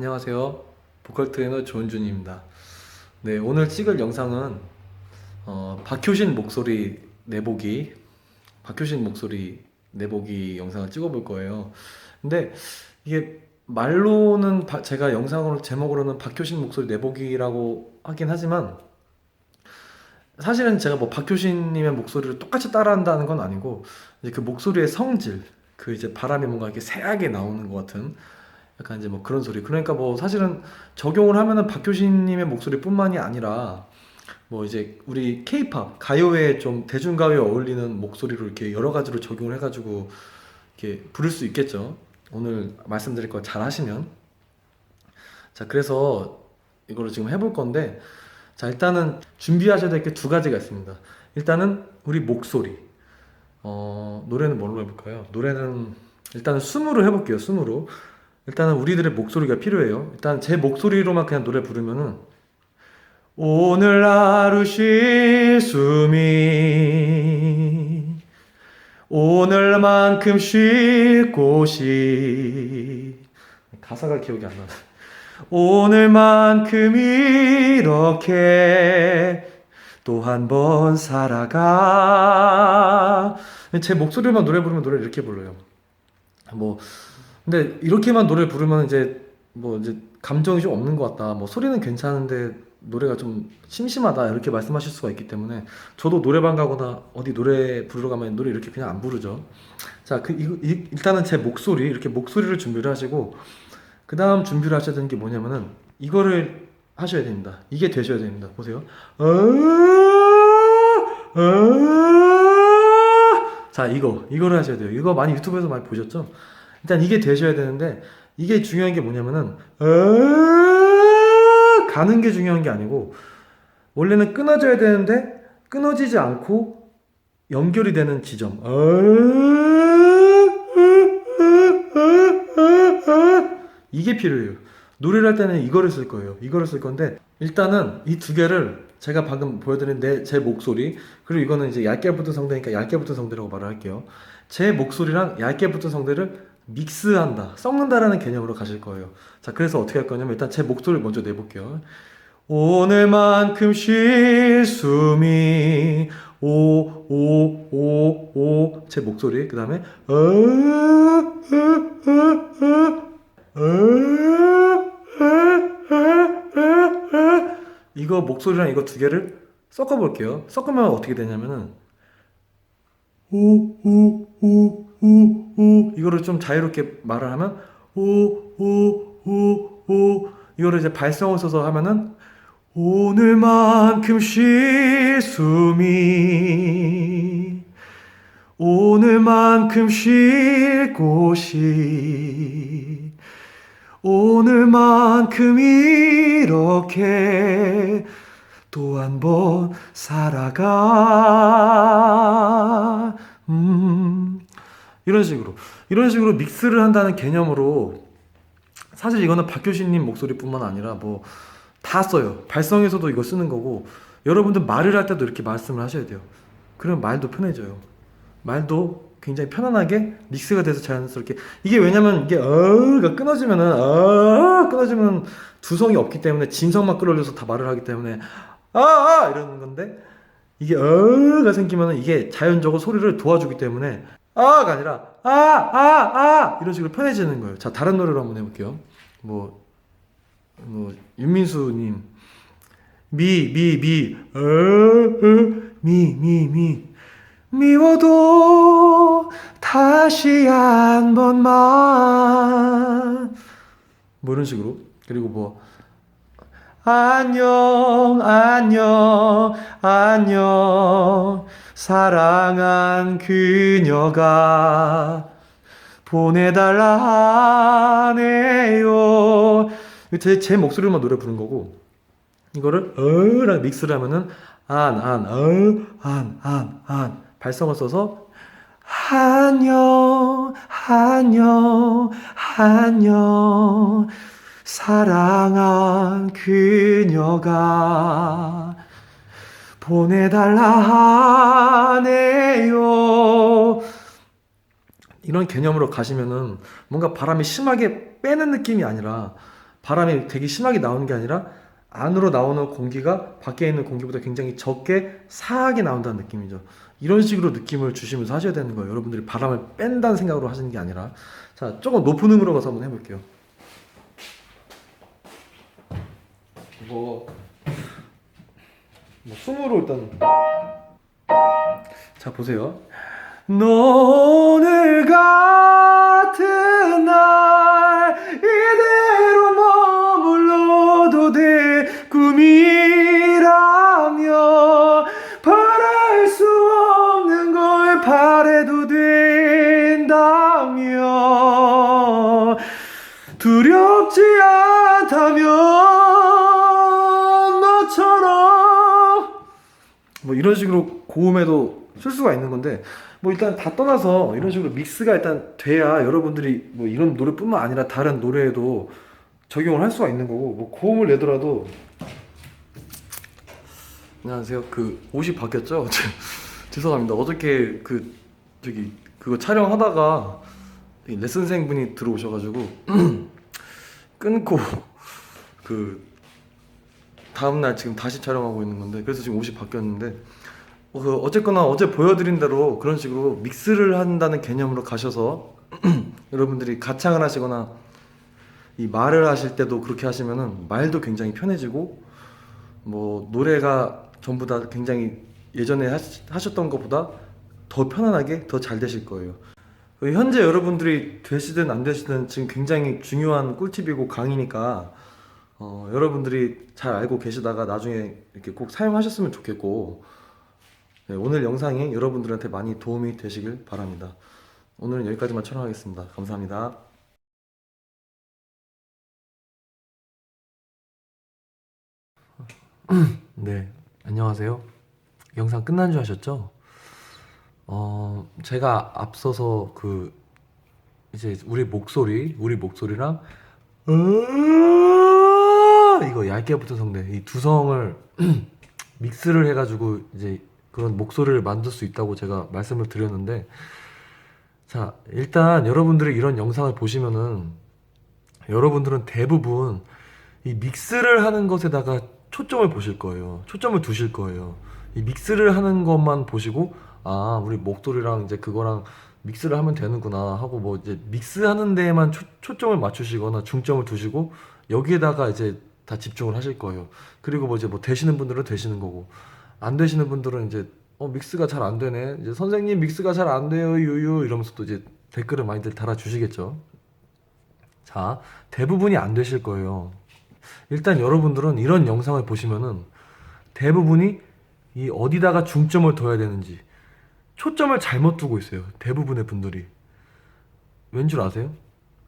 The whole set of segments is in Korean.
안녕하세요. 보컬 트레이너 조은준입니다. 네, 오늘 찍을 영상은 어, 박효신 목소리 내보기, 박효신 목소리 내보기 영상을 찍어볼 거예요. 근데 이게 말로는 바- 제가 영상으로 제목으로는 박효신 목소리 내보기라고 하긴 하지만 사실은 제가 뭐 박효신님의 목소리를 똑같이 따라한다는 건 아니고 이제 그 목소리의 성질, 그 이제 바람이 뭔가 이렇게 새하게 나오는 것 같은 약간 이제 뭐 그런 소리. 그러니까 뭐 사실은 적용을 하면은 박효신님의 목소리뿐만이 아니라 뭐 이제 우리 케이팝 가요에 좀 대중가요에 어울리는 목소리로 이렇게 여러 가지로 적용을 해가지고 이렇게 부를 수 있겠죠. 오늘 말씀드릴 거 잘 하시면. 자, 그래서 이거를 지금 해볼 건데, 자, 일단은 준비하셔야 될 게 두 가지가 있습니다. 일단은 우리 목소리. 어, 노래는 뭘로 해볼까요? 노래는 일단은 숨으로 해볼게요. 숨으로. 일단은 우리들의 목소리가 필요해요. 일단 제 목소리로만 그냥 노래 부르면은 오늘 하루 쉴 숨이 오늘만큼 쉴 곳이 가사가 기억이 안 나네. 오늘만큼 이렇게 또 한 번 살아가. 제 목소리만 노래 부르면 노래 이렇게 불러요. 뭐 근데 이렇게만 노래 부르면 이제 뭐 이제 감정이 좀 없는 것 같다. 뭐 소리는 괜찮은데 노래가 좀 심심하다 이렇게 말씀하실 수가 있기 때문에 저도 노래방 가거나 어디 노래 부르러 가면 노래 이렇게 그냥 안 부르죠. 자, 그 이거 이- 일단은 제 목소리 이렇게 목소리를 준비를 하시고 그 다음 준비를 하셔야 되는 게 뭐냐면은 이거를 하셔야 됩니다. 이게 되셔야 됩니다. 보세요. 아, 아. 자, 이거 이거를 하셔야 돼요. 이거 많이 유튜브에서 많이 보셨죠? 일단 이게 되셔야 되는데 이게 중요한 게 뭐냐면은 아, 가는 게 중요한 게 아니고 원래는 끊어져야 되는데 끊어지지 않고 연결이 되는 지점. 아, 이게 필요해요. 노래를 할 때는 이거를 쓸 거예요. 이거를 쓸 건데 일단은 이 두 개를 제가 방금 보여드린 내 제 목소리 그리고 이거는 이제 얇게 붙은 성대니까 얇게 붙은 성대라고 말을 할게요. 제 목소리랑 얇게 붙은 성대를 믹스한다, 섞는다라는 개념으로 가실 거예요. 자, 그래서 어떻게 할 거냐면 일단 제 목소리를 먼저 내볼게요. 오늘만큼 쉴 숨이 오 오 오 오 제 목소리 그 다음에 이거 목소리랑 이거 두 개를 섞어 볼게요. 섞으면 어떻게 되냐면은 오 오 오 오 오 이거를 좀 자유롭게 말을 하면 오 오 오 오 이거를 이제 발성을 써서 하면은 오늘만큼 쉴 숨이 오늘만큼 쉴 곳이 오늘만큼 이렇게 또 한 번 살아가. 음 이런 식으로 이런 식으로 믹스를 한다는 개념으로 사실 이거는 박효신님 목소리뿐만 아니라 뭐 다 써요. 발성에서도 이거 쓰는 거고 여러분들 말을 할 때도 이렇게 말씀을 하셔야 돼요. 그러면 말도 편해져요. 말도 굉장히 편안하게 믹스가 돼서 자연스럽게 이게 왜냐면 이게 어가 끊어지면은 어 끊어지면 두성이 없기 때문에 진성만 끌어올려서 다 말을 하기 때문에 아 아 이러는 건데 이게 어가 생기면은 이게 자연적으로 소리를 도와주기 때문에 아가 아니라 아 아 아 이런 식으로 편해지는 거예요. 자 다른 노래로 한번 해볼게요. 뭐 뭐 윤민수님. 미 미 미어미미 미. 미워도 다시 한 번만. 뭐 이런 식으로. 그리고 뭐 안녕 안녕 안녕. 사랑한 그녀가 보내달라 하네요. 제, 제 목소리로만 노래 부른 거고 이거를 어랑 믹스를 하면은 안 안 어 안 안 안 발성을 써서 안녕 안녕 안녕 사랑한 그녀가 보내달라 하네요 이런 개념으로 가시면은 뭔가 바람이 심하게 빼는 느낌이 아니라 바람이 되게 심하게 나오는 게 아니라 안으로 나오는 공기가 밖에 있는 공기보다 굉장히 적게 사하게 나온다는 느낌이죠. 이런 식으로 느낌을 주시면서 하셔야 되는 거예요. 여러분들이 바람을 뺀다는 생각으로 하시는 게 아니라 자 조금 높은 음으로 가서 한번 해볼게요. 뭐, 뭐 숨으로 일단 자 보세요. 오늘 같은 날 뭐 이런 식으로 고음에도 쓸 수가 있는 건데 뭐 일단 다 떠나서 이런 식으로 믹스가 일단 돼야 여러분들이 뭐 이런 노래뿐만 아니라 다른 노래에도 적용을 할 수가 있는 거고 뭐 고음을 내더라도 안녕하세요. 그 옷이 바뀌었죠? 죄송합니다. 어저께 그 저기 그거 촬영하다가 이 레슨생 분이 들어오셔가지고 끊고 그 다음날 지금 다시 촬영하고 있는 건데 그래서 지금 옷이 바뀌었는데 어, 그 어쨌거나 어제 보여드린 대로 그런 식으로 믹스를 한다는 개념으로 가셔서 여러분들이 가창을 하시거나 이 말을 하실 때도 그렇게 하시면은 말도 굉장히 편해지고 뭐 노래가 전부 다 굉장히 예전에 하셨던 것보다 더 편안하게 더 잘 되실 거예요. 그 현재 여러분들이 되시든 안 되시든 지금 굉장히 중요한 꿀팁이고 강의니까 어, 여러분들이 잘 알고 계시다가 나중에 이렇게 꼭 사용하셨으면 좋겠고 네, 오늘 영상이 여러분들한테 많이 도움이 되시길 바랍니다. 오늘은 여기까지만 촬영하겠습니다. 감사합니다. 네, 안녕하세요. 영상 끝난 줄 아셨죠? 어, 제가 앞서서 그 이제 우리 목소리, 우리 목소리랑 얇게 붙은 성대. 이 두 성을 믹스를 해가지고 이제 그런 목소리를 만들 수 있다고 제가 말씀을 드렸는데 자 일단 여러분들이 이런 영상을 보시면은 여러분들은 대부분 이 믹스를 하는 것에다가 초점을 보실 거예요. 초점을 두실 거예요. 이 믹스를 하는 것만 보시고 아 우리 목소리랑 이제 그거랑 믹스를 하면 되는구나 하고 뭐 이제 믹스하는 데에만 초, 초점을 맞추시거나 중점을 두시고 여기에다가 이제 다 집중을 하실 거예요. 그리고 뭐 이제 뭐 되시는 분들은 되시는 거고 안 되시는 분들은 이제 어 믹스가 잘 안 되네. 이제 선생님 믹스가 잘 안 돼요 유유 이러면서 또 이제 댓글을 많이들 달아 주시겠죠. 자 대부분이 안 되실 거예요. 일단 여러분들은 이런 영상을 보시면은 대부분이 이 어디다가 중점을 둬야 되는지 초점을 잘못 두고 있어요. 대부분의 분들이. 왠 줄 아세요?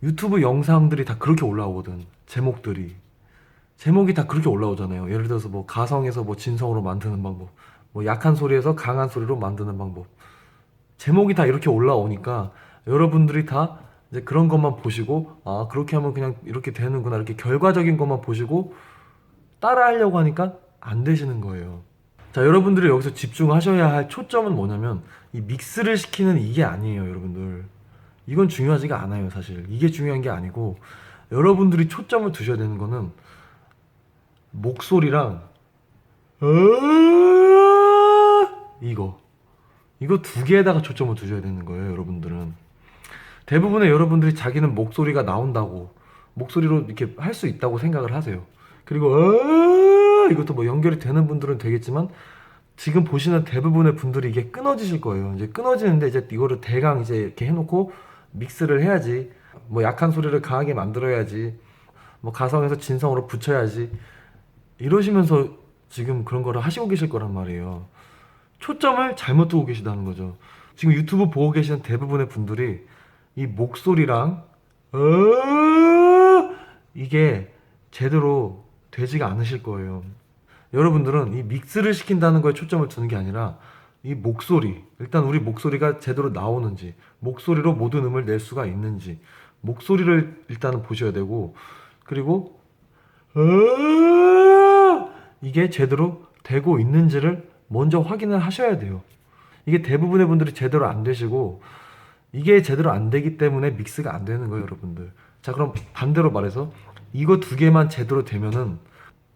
유튜브 영상들이 다 그렇게 올라오거든. 제목들이. 제목이 다 그렇게 올라오잖아요. 예를 들어서 뭐 가성에서 뭐 진성으로 만드는 방법. 뭐 약한 소리에서 강한 소리로 만드는 방법. 제목이 다 이렇게 올라오니까 여러분들이 다 이제 그런 것만 보시고 아, 그렇게 하면 그냥 이렇게 되는구나. 이렇게 결과적인 것만 보시고 따라 하려고 하니까 안 되시는 거예요. 자, 여러분들이 여기서 집중하셔야 할 초점은 뭐냐면 이 믹스를 시키는 이게 아니에요, 여러분들. 이건 중요하지가 않아요, 사실. 이게 중요한 게 아니고 여러분들이 초점을 두셔야 되는 거는 목소리랑 으아 이거 이거 두 개에다가 초점을 두셔야 되는 거예요, 여러분들은. 대부분의 여러분들이 자기는 목소리가 나온다고 목소리로 이렇게 할 수 있다고 생각을 하세요. 그리고 어 이것도 뭐 연결이 되는 분들은 되겠지만 지금 보시는 대부분의 분들이 이게 끊어지실 거예요. 이제 끊어지는데 이제 이거를 대강 이제 이렇게 해놓고 믹스를 해야지. 뭐 약한 소리를 강하게 만들어야지. 뭐 가성에서 진성으로 붙여야지. 이러시면서 지금 그런 거를 하시고 계실 거란 말이에요. 초점을 잘못 두고 계시다는 거죠. 지금 유튜브 보고 계시는 대부분의 분들이 이 목소리랑 어 이게 제대로 되지가 않으실 거예요. 여러분들은 이 믹스를 시킨다는 거에 초점을 두는 게 아니라 이 목소리, 일단 우리 목소리가 제대로 나오는지, 목소리로 모든 음을 낼 수가 있는지, 목소리를 일단은 보셔야 되고, 그리고 어 이게 제대로 되고 있는지를 먼저 확인을 하셔야 돼요. 이게 대부분의 분들이 제대로 안 되시고, 이게 제대로 안 되기 때문에 믹스가 안 되는 거예요, 여러분들. 자, 그럼 반대로 말해서 이거 두 개만 제대로 되면은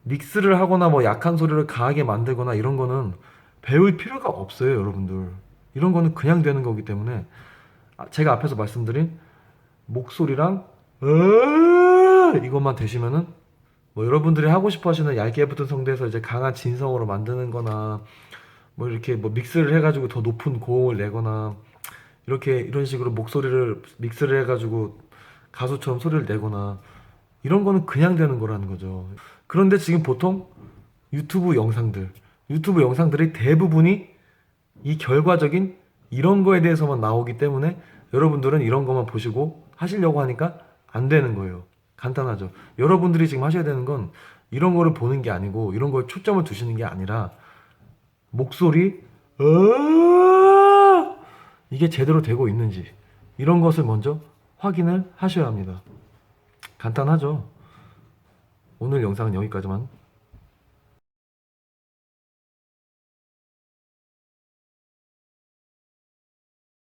믹스를 하거나 뭐 약한 소리를 강하게 만들거나 이런 거는 배울 필요가 없어요, 여러분들. 이런 거는 그냥 되는 거기 때문에 아, 제가 앞에서 말씀드린 목소리랑 으 이것만 되시면은 뭐 여러분들이 하고 싶어 하시는 얇게 붙은 성대에서 이제 강한 진성으로 만드는 거나 뭐 이렇게 뭐 믹스를 해가지고 더 높은 고음을 내거나 이렇게 이런 식으로 목소리를 믹스를 해가지고 가수처럼 소리를 내거나 이런 거는 그냥 되는 거라는 거죠. 그런데 지금 보통 유튜브 영상들, 유튜브 영상들이 대부분이 이 결과적인 이런 거에 대해서만 나오기 때문에 여러분들은 이런 것만 보시고 하시려고 하니까 안 되는 거예요. 간단하죠. 여러분들이 지금 하셔야 되는 건 이런 거를 보는 게 아니고 이런 거에 초점을 두시는 게 아니라 목소리 으아! 이게 제대로 되고 있는지 이런 것을 먼저 확인을 하셔야 합니다. 간단하죠. 오늘 영상은 여기까지만